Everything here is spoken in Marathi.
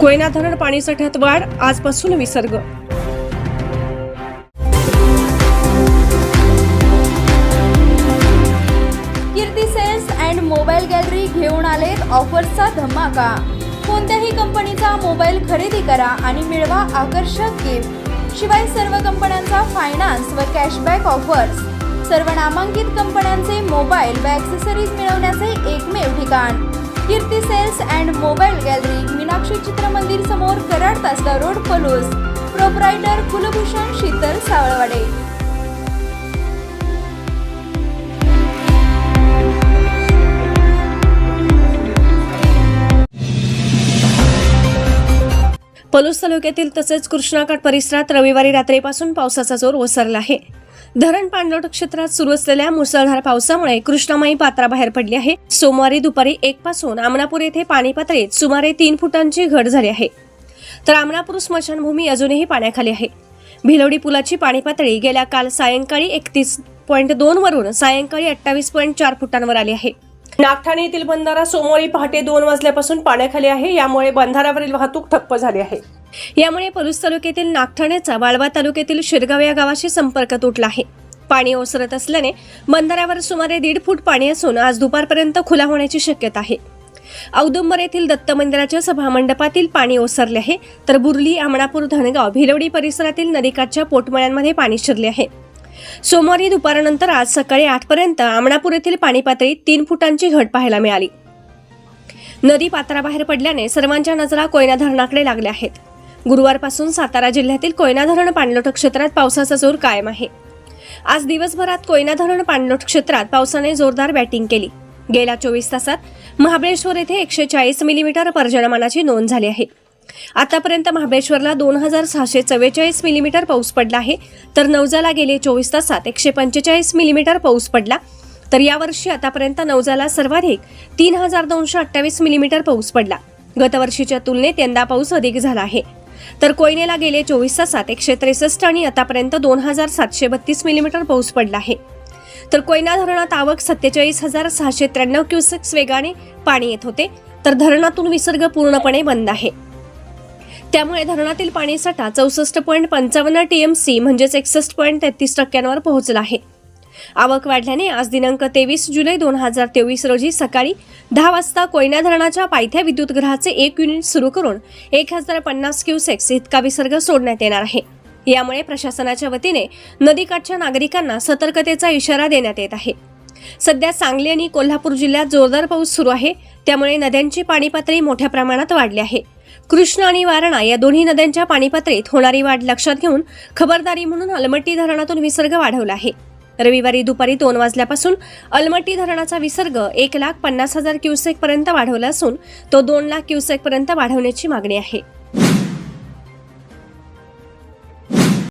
कोयना धरण पाणीसाठ्यात वाढ आजपासून विसर्ग. Kirti sales and mobile gallery घेऊन आलेत ऑफर्सचा धमाका. कोणत्याही कंपनीचा मोबाईल खरेदी करा आणि मिळवा आकर्षक गिफ्ट शिवाय सर्व कंपन्यांचा फायनान्स व कॅशबॅक ऑफर्स सर्व नामांकित कंपन्यांचे मोबाईल व ॲक्सेसरीज मिळवण्याचे एकमेव ठिकाण. Kirti sales and mobile gallery Meenakshi Chitramandir समोर कराड तासला रोड पलूस. प्रोप्रायटर कुलभूषण शीतल सावळवाडे. पलूस तालुक्यातील तसेच कृष्णाकाठ परिसरात रविवारी रात्रीपासून पावसाचा जोर ओसरला आहे. धरण पाणलोट क्षेत्रात सुरू असलेल्या मुसळधार पावसामुळे कृष्णामाई पात्राबाहेर पडली आहे. सोमवारी दुपारी एक पासून आमनापूर येथे पाणी पातळीत सुमारे तीन फुटांची घट झाली आहे. तर आमनापूर स्मशानभूमी अजूनही पाण्याखाली आहे. भिलवडी पुलाची पाणी पातळी गेल्या काल सायंकाळी एकतीस पॉईंट दोन वरून सायंकाळी अठ्ठावीस पॉईंट चार फुटांवर आली आहे. नागठाणे येथील बंधारा सोमवारी पहाटे दोन वाजल्यापासून पाण्याखाली आहे. यामुळे बंधाऱ्यावरील वाहतूक ठप्प झाली आहे. यामुळे पलूस तालुक्यातील नागठाण्याचा वाळवा तालुक्यातील शिरगाव या गावाशी संपर्क तुटला आहे. पाणी ओसरत असल्याने बंधाऱ्यावर सुमारे दीड फूट पाणी असून आज दुपारपर्यंत खुला होण्याची शक्यता आहे. औदुंबर येथील दत्त मंदिराच्या सभामंडपातील पाणी ओसरले आहे तर बुर्ली आमणापूर धनगाव भिलवडी परिसरातील नदीकाठच्या पोटमळ्यांमध्ये पाणी शिरले आहे. सोमवारी दुपारनंतर आज सकाळी आठपर्यंत आमणापूर येथील पाणी पातळीत तीन फुटांची घट पाहायला मिळाली. नदी पात्राबाहेर पडल्याने सर्वांच्या नजरा कोयना धरणाकडे लागल्या आहेत. गुरुवारपासून सातारा जिल्ह्यातील कोयना धरण पाणलोट क्षेत्रात पावसाचा जोर कायम आहे. आज दिवसभरात कोयना धरण पाणलोट क्षेत्रात पावसाने जोरदार बॅटिंग केली. गेल्या चोवीस तासात महाबळेश्वर येथे एकशे चाळीस मिलीमीटर पर्जन्यमानाची नोंद झाली आहे. आतापर्यंत महाबळेश्वरला दोन हजार सहाशे चव्वेचाळीस मिलीमीटर पाऊस पडला आहे. तर नवजाला गेले चोवीस तासात एकशे पंचेचाळीस मिलीमीटर पाऊस पडला. तर यावर्षी आतापर्यंत नवजाला सर्वाधिक तीन हजार दोनशे अठ्ठावीस मिलीमीटर पाऊस पडला. गतवर्षीच्या तुलनेत यंदा पाऊस अधिक झाला आहे. तर कोयनेला गेले चोवीस तासात एकशे त्रेसष्ट आणि आतापर्यंत दोन हजार सातशे बत्तीस मिलीमीटर पाऊस पडला आहे. तर कोयना धरणात आवक सत्तेचाळीस हजार सहाशे त्र्याण्णव क्युसेक्स वेगाने पाणी येत होते तर धरणातून विसर्ग पूर्णपणे बंद आहे. त्यामुळे धरणातील पाणीसाठा चौसष्ट पॉईंट पंचावन्न टीएमसी म्हणजेच एकसष्ट पॉईंट तेहतीस टक्क्यांवर पोहोचला आहे. आवक वाढल्याने आज दिनांक तेवीस जुलै दोन हजार तेवीस रोजी सकाळी दहा वाजता कोयना धरणाच्या पायथ्या विद्युतगृहाचे एक युनिट सुरू करून एक हजार पन्नास क्युसेक्स इतका विसर्ग सोडण्यात येणार आहे. यामुळे प्रशासनाच्या वतीने नदीकाठच्या नागरिकांना सतर्कतेचा इशारा देण्यात येत आहे. सध्या सांगली आणि कोल्हापूर जिल्ह्यात जोरदार पाऊस सुरू आहे. त्यामुळे नद्यांची पाणी पातळी मोठ्या प्रमाणात वाढली आहे. कृष्णा आणि वारणा या दोन्ही नद्यांच्या पाणीपातळीत होणारी वाढ लक्षात घेऊन खबरदारी म्हणून अलमट्टी धरणातून विसर्ग वाढवला आहे. रविवारी दुपारी दोन वाजल्यापासून अलमट्टी धरणाचा विसर्ग एक लाख पन्नास हजार क्युसेक पर्यंत वाढवला असून तो दोन लाख क्युसेक पर्यंत वाढवण्याची मागणी आहे.